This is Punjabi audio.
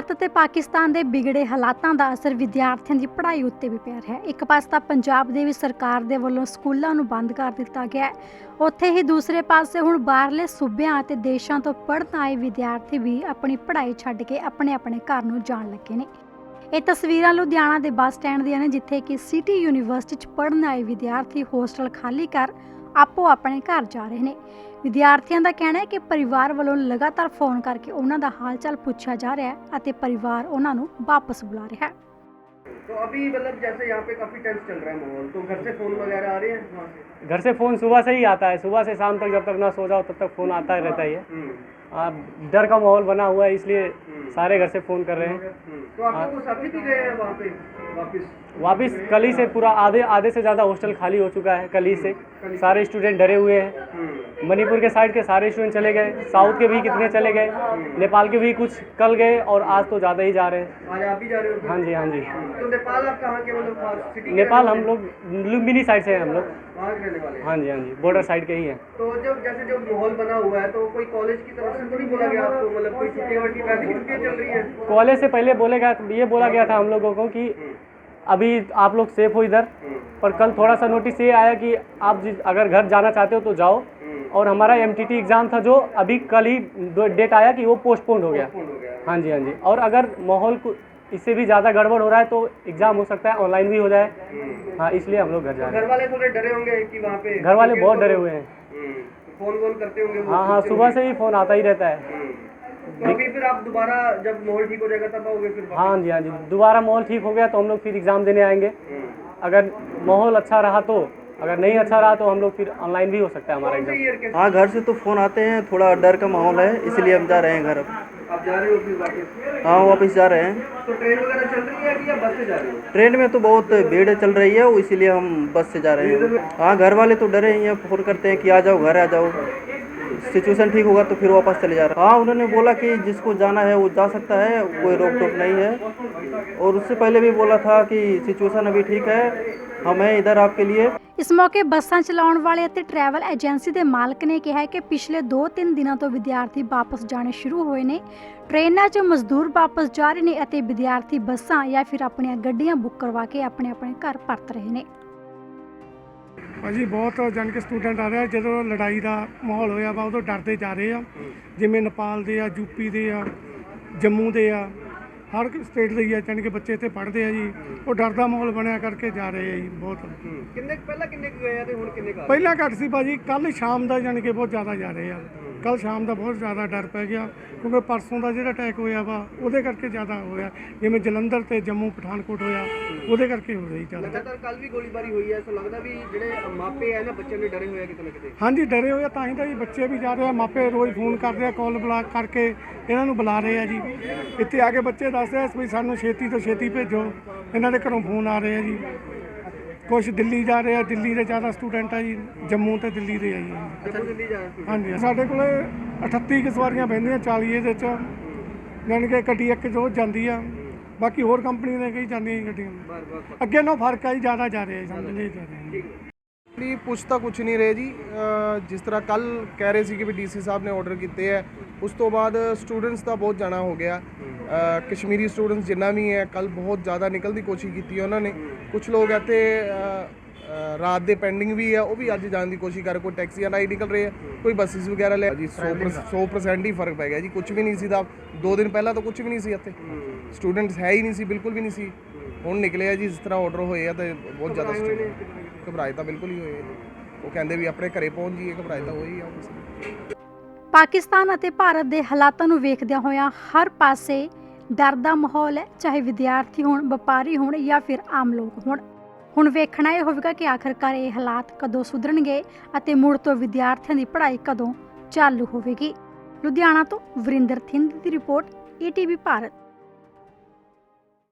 ਅਤੇ ਪਾਕਿਸਤਾਨ ਦੇ ਵਿਗੜੇ ਹਾਲਾਤਾਂ ਦਾ ਅਸਰ ਵਿਦਿਆਰਥੀਆਂ ਦੀ ਪੜ੍ਹਾਈ ਉੱਤੇ ਵੀ ਪੈ ਰਿਹਾ ਹੈ। ਇੱਕ ਪਾਸੇ ਤਾਂ ਪੰਜਾਬ ਦੇ ਵੀ ਸਰਕਾਰ ਦੇ ਵੱਲੋਂ ਸਕੂਲਾਂ ਨੂੰ ਬੰਦ ਕਰ ਦਿੱਤਾ ਗਿਆ ਹੈ। ਉੱਥੇ ਹੀ ਦੂਸਰੇ ਪਾਸੇ ਹੁਣ ਬਾਹਰਲੇ ਸੂਬਿਆਂ ਅਤੇ ਦੇਸ਼ਾਂ ਤੋਂ ਪੜ੍ਹਨ ਆਏ ਵਿਦਿਆਰਥੀ ਵੀ ਆਪਣੀ ਪੜ੍ਹਾਈ ਛੱਡ ਕੇ ਆਪਣੇ ਆਪਣੇ ਘਰ ਨੂੰ ਜਾਣ ਲੱਗੇ ਨੇ। ਇਹ ਤਸਵੀਰਾਂ ਲੁਧਿਆਣਾ ਦੇ ਬੱਸ ਸਟੈਂਡ ਦੀਆਂ ਨੇ, ਜਿੱਥੇ ਕਿ ਸਿਟੀ ਯੂਨੀਵਰਸਿਟੀ 'ਚ ਪੜ੍ਹਨ ਆਏ ਵਿਦਿਆਰਥੀ ਹੋਸਟਲ ਖਾਲੀ ਕਰ ਆਪੋ ਆਪਣੇ ਘਰ ਜਾ ਰਹੇ ਨੇ ਵਿਦਿਆਰਥੀਆਂ ਦਾ ਕਹਿਣਾ ਹੈ ਕਿ ਪਰਿਵਾਰ ਵੱਲੋਂ ਲਗਾਤਾਰ ਫੋਨ ਕਰਕੇ ਉਹਨਾਂ ਦਾ ਹਾਲ ਚਾਲ ਪੁੱਛਿਆ ਜਾ ਰਿਹਾ ਹੈ ਅਤੇ ਪਰਿਵਾਰ ਉਹਨਾਂ ਨੂੰ ਵਾਪਸ ਬੁਲਾ ਰਿਹਾ ਹੈ तो अभी मतलब जैसे यहाँ पे काफी टेंस चल रहा है माहौल तो घर से फोन वगैरह आ रहे हैं वहाँ से घर से फ़ोन सुबह से ही आता है सुबह से शाम तक जब तक ना सो जाओ तब तक फ़ोन आता ही रहता ही है हम्म, आ, डर का माहौल बना हुआ है इसलिए सारे घर से फ़ोन कर रहे हैं। तो साथी भी गए हैं वहाँ पे वापस? वापस कल ही से पूरा आधे आधे से ज़्यादा हॉस्टल खाली हो चुका है कल ही से। सारे स्टूडेंट डरे हुए हैं। मणिपुर के साइड के सारे स्टूडेंट चले गए साउथ के भी कितने चले गए नेपाल के भी कुछ कल गए और आज तो ज़्यादा ही जा रहे हैं। आज आप भी जा रहे हो हाँ जी हाँ जी। तो नेपाल आप कहाँ के मतलब नेपाल हम लोग लुम्बिनी साइड से हैं हम लोग। हैं। हाँ जी हाँ जी बॉर्डर साइड के ही हैं। तो जब जैसे जो माहौल बना हुआ है तो कोई कॉलेज की तरफ़ से तो नहीं बोला गया आपको? मतलब कोई छुट्टियाँ वट्टी वैसे छुट्टियाँ चल रही हैं? कॉलेज से पहले बोले गया ये बोला गया था हम लोगों को कि अभी आप लोग सेफ़ हो इधर। पर कल थोड़ा सा नोटिस ये आया कि आप अगर घर जाना चाहते हो तो जाओ। और हमारा एमटीटी एग्ज़ाम था जो अभी कल ही डेट आया कि वो पोस्टपोन हो गया। हो हाँ जी हाँ जी। और अगर माहौल को इससे भी ज़्यादा गड़बड़ हो रहा है तो एग्ज़ाम हो सकता है ऑनलाइन भी हो जाए। हाँ इसलिए हम लोग घर जा रहे घर वाले थोड़े डरे होंगे कि वहाँ पे घर वाले बहुत डरे हुए हैं। हम्म, फ़ोन वोन करते होंगे हाँ हाँ सुबह से ही फ़ोन आता ही रहता है हम्म। तो अभी फिर आप दोबारा जब माहौल ठीक हो जाएगा तब आओगे फिर हाँ जी हाँ जी दोबारा माहौल ठीक हो गया तो हम लोग फिर एग्ज़ाम देने आएँगे हम्म। अगर माहौल अच्छा रहा तो अगर नहीं अच्छा रहा तो हम लोग फिर ऑनलाइन भी हो सकता है हमारा एग्ज़ाम हाँ घर से तो फ़ोन आते हैं थोड़ा डर का माहौल है इसलिए हम जा रहे हैं घर। अब आप जा रहे हो फिर वापस? हाँ वापस जा रहे हैं। तो ट्रेन वगैरह चल रही है कि या बस से जा रहे हो? ट्रेन में तो बहुत भीड़ चल रही है वो इसीलिए हम बस से जा रहे हैं। हाँ घर वाले तो डरे ही हैं फ़ोन करते हैं कि आ जाओ घर आ जाओ। सिचुएशन ठीक होगा तो फिर वापस चले जा रहे हैं हाँ उन्होंने बोला कि जिसको जाना है वो जा सकता है कोई रोक टोक नहीं है और उससे पहले भी बोला था कि सिचुएशन अभी ठीक है हम हैं इधर आपके लिए ਇਸ ਮੌਕੇ ਬੱਸਾਂ ਚਲਾਉਣ ਵਾਲੇ ਅਤੇ ਟਰੈਵਲ ਏਜੰਸੀ ਦੇ ਮਾਲਕ ਨੇ ਕਿਹਾ ਹੈ ਕਿ ਪਿਛਲੇ 2-3 ਦਿਨਾਂ ਤੋਂ ਵਿਦਿਆਰਥੀ ਵਾਪਸ ਜਾਣੇ ਸ਼ੁਰੂ ਹੋਏ ਨੇ ਟ੍ਰੇਨਾਂ 'ਚ ਮਜ਼ਦੂਰ ਵਾਪਸ ਜਾ ਰਹੇ ਨੇ ਅਤੇ ਵਿਦਿਆਰਥੀ ਬੱਸਾਂ ਜਾਂ ਫਿਰ ਆਪਣੀਆਂ ਗੱਡੀਆਂ ਬੁੱਕ ਕਰਵਾ ਕੇ ਆਪਣੇ ਆਪਣੇ ਘਰ ਪਰਤ ਰਹੇ ਨੇ ਭਾਜੀ ਬਹੁਤ ਜਾਣੀ ਕਿ ਸਟੂਡੈਂਟ ਆ ਰਿਹਾ। ਜਦੋਂ ਲੜਾਈ ਦਾ ਮਾਹੌਲ ਹੋਇਆ ਵਾ ਉਦੋਂ ਡਰਦੇ ਜਾ ਰਹੇ ਆ। ਜਿਵੇਂ ਨੇਪਾਲ ਦੇ ਆ ਯੂਪੀ ਦੇ ਆ ਜੰਮੂ ਦੇ ਆ ਹਰ ਸਟੇਟ ਦੇ ਹੀ ਆ ਜਾਣੀ ਕਿ ਬੱਚੇ ਇੱਥੇ ਪੜ੍ਹਦੇ ਆ ਜੀ। ਉਹ ਡਰ ਦਾ ਮਾਹੌਲ ਬਣਿਆ ਕਰਕੇ ਜਾ ਰਹੇ ਆ ਜੀ ਬਹੁਤ। ਕਿੰਨੇ ਪਹਿਲਾਂ ਕਿੰਨੇ ਕੁ ਗਏ ਆ ਤੇ ਹੁਣ ਕਿੰਨੇ ਕੁ ਆ ਰਹੇ? ਪਹਿਲਾਂ ਘੱਟ ਸੀ ਭਾਜੀ ਕੱਲ ਸ਼ਾਮ ਦਾ ਜਾਣੀ ਕਿ ਬਹੁਤ ਜ਼ਿਆਦਾ ਜਾ ਰਹੇ ਆ। ਕੱਲ ਸ਼ਾਮ ਦਾ ਬਹੁਤ ਜ਼ਿਆਦਾ ਡਰ ਪੈ ਗਿਆ ਕਿਉਂਕਿ ਪਰਸੋਂ ਦਾ ਜਿਹੜਾ ਅਟੈਕ ਹੋਇਆ ਵਾ ਉਹਦੇ ਕਰਕੇ ਜ਼ਿਆਦਾ ਹੋਇਆ ਜਿਵੇਂ ਜਲੰਧਰ ਤੇ ਜੰਮੂ ਪਠਾਨਕੋਟ ਹੋਇਆ ਉਹਦੇ ਕਰਕੇ ਹੋ ਰਹੀ ਜ਼ਿਆਦਾ ਲਗਾਤਾਰ ਕੱਲ ਵੀ ਗੋਲੀਬਾਰੀ ਹੋਈ ਹੈ ਸੋ ਲੱਗਦਾ ਵੀ ਜਿਹੜੇ ਮਾਪੇ ਆ ਨਾ ਬੱਚਿਆਂ ਦੇ ਡਰੇ ਹੋਏ ਆ ਕਿਤੇ ਨਾ ਕਿਤੇ। ਹਾਂਜੀ ਡਰੇ ਹੋਏ ਆ ਤਾਂ ਹੀ ਤਾਂ ਜੀ ਬੱਚੇ ਵੀ ਜਾ ਰਹੇ ਆ। ਮਾਪੇ ਰੋਜ਼ ਫੋਨ ਕਰਦੇ ਆ ਕਾਲ ਬੁਲਾ ਕਰਕੇ ਇਹਨਾਂ ਨੂੰ ਬੁਲਾ ਰਹੇ ਆ ਜੀ। ਇੱਥੇ ਆ ਕੇ ਬੱਚੇ ਦੱਸਦੇ ਆ ਵੀ ਸਾਨੂੰ ਛੇਤੀ ਤੋਂ ਛੇਤੀ ਭੇਜੋ। ਇਹਨਾਂ ਦੇ ਘਰੋਂ ਫੋਨ ਆ ਰਹੇ ਆ ਜੀ। ਕੁਝ ਦਿੱਲੀ ਜਾ ਰਹੇ ਆ ਦਿੱਲੀ ਦੇ ਜ਼ਿਆਦਾ ਸਟੂਡੈਂਟ ਆ ਜੀ ਜੰਮੂ ਤੇ ਦਿੱਲੀ ਦੇ ਆ ਜੀ। ਅੱਛਾ ਦਿੱਲੀ ਜਾ ਰਹੇ ਹਾਂਜੀ ਸਾਡੇ ਕੋਲੇ 38 ਕੁ ਸਵਾਰੀਆਂ ਬਹਿੰਦੀਆਂ 40 ਇਹਦੇ ਚ ਯਾਨੀ ਕਿ ਗੱਡੀ ਇੱਕ ਰੋਜ਼ ਜਾਂਦੀ ਆ ਬਾਕੀ ਹੋਰ ਕੰਪਨੀ ਦੇ ਕਈ ਜਾਂਦੀਆਂ ਜੀ ਗੱਡੀਆਂ। ਅੱਗੇ ਨਾਲੋਂ ਫ਼ਰਕ ਆ ਜੀ ਜ਼ਿਆਦਾ ਜਾ ਰਹੇ ਆ ਸਮਝ ਲਈ ਜਾ ਰਹੇ। ਆ ਜੀ। ਨਹੀਂ ਪੁੱਛ ਤਾਂ ਕੁਝ ਨਹੀਂ ਰਹੇ ਜੀ। ਜਿਸ ਤਰ੍ਹਾਂ ਕੱਲ ਕਹਿ ਰਹੇ ਸੀ ਕਿ ਵੀ ਡੀਸੀ ਸਾਹਿਬ ਨੇ ਆਰਡਰ ਕੀਤੇ ਹੈ ਉਸ ਤੋਂ ਬਾਅਦ ਸਟੂਡੈਂਟਸ ਦਾ ਬਹੁਤ ਜਾਣਾ ਹੋ ਗਿਆ। ਕਸ਼ਮੀਰੀ ਸਟੂਡੈਂਟਸ ਜਿੰਨਾ ਵੀ ਹੈ ਕੱਲ ਬਹੁਤ ਜ਼ਿਆਦਾ ਨਿਕਲਣ ਦੀ ਕੋਸ਼ਿਸ਼ ਕੀਤੀ ਹੈ ਉਹਨਾਂ ਨੇ। ਕੁਝ ਲੋਕ ਇੱਥੇ ਰਾਤ ਦੇ ਪੈਂਡਿੰਗ ਵੀ ਹੈ ਉਹ ਵੀ ਅੱਜ ਜਾਣ ਦੀ ਕੋਸ਼ਿਸ਼ ਕਰ ਕੋਈ ਟੈਕਸੀਆਂ ਰਾਹੀਂ ਨਿਕਲ ਰਹੇ ਹੈ ਕੋਈ ਬੱਸਿਸ ਵਗੈਰਾ ਲੈ ਜੀ 100% 100% ਹੀ ਫ਼ਰਕ ਪੈ ਗਿਆ ਜੀ ਕੁਝ ਵੀ ਨਹੀਂ ਸੀ ਦਾ ਦੋ ਦਿਨ ਪਹਿਲਾਂ ਤਾਂ ਕੁਝ ਵੀ ਨਹੀਂ ਸੀ ਇੱਥੇ। ਸਟੂਡੈਂਟਸ ਹੈ ਹੀ ਨਹੀਂ ਸੀ ਬਿਲਕੁਲ ਵੀ ਨਹੀਂ ਸੀ। ਹੁਣ ਨਿਕਲੇ ਆ ਜੀ ਜਿਸ ਤਰ੍ਹਾਂ ਆਰਡਰ ਹੋਏ ਆ ਤੇ ਬਹੁਤ ਜ਼ਿਆਦਾ ਘਬਰਾਏ ਤਾਂ ਬਿਲਕੁਲ ਹੀ ਹੋਏ ਨੇ ਉਹ ਕਹਿੰਦੇ ਵੀ ਆਪਣੇ ਘਰੇ ਪਹੁੰਚ ਜੀਏ ਘਬਰਾਏ ਤਾਂ ਹੋਏ ਆ obviously। ਪਾਕਿਸਤਾਨ ਅਤੇ ਭਾਰਤ ਦੇ ਹਾਲਾਤਾਂ ਨੂੰ ਵੇਖਦਿਆਂ ਹੋਇਆਂ ਹਰ ਪਾਸੇ ਡਰ ਦਾ ਮਾਹੌਲ ਹੈ, ਚਾਹੇ ਵਿਦਿਆਰਥੀ ਹੋਣ, ਵਪਾਰੀ ਹੋਣ ਜਾਂ ਫਿਰ ਆਮ ਲੋਕ ਹੋਣ। ਹੁਣ ਵੇਖਣਾ ਇਹ ਹੋਵੇਗਾ ਕਿ ਆਖਰਕਾਰ ਇਹ ਹਾਲਾਤ ਕਦੋਂ ਸੁਧਰਨਗੇ ਅਤੇ ਮੁੜ ਤੋਂ ਵਿਦਿਆਰਥੀਆਂ ਦੀ ਪੜ੍ਹਾਈ ਕਦੋਂ ਚਾਲੂ ਹੋਵੇਗੀ। ਲੁਧਿਆਣਾ ਤੋਂ ਵਰਿੰਦਰ ਥਿੰਦ ਦੀ ਰਿਪੋਰਟ ਈਟੀਵੀ ਭਾਰਤ।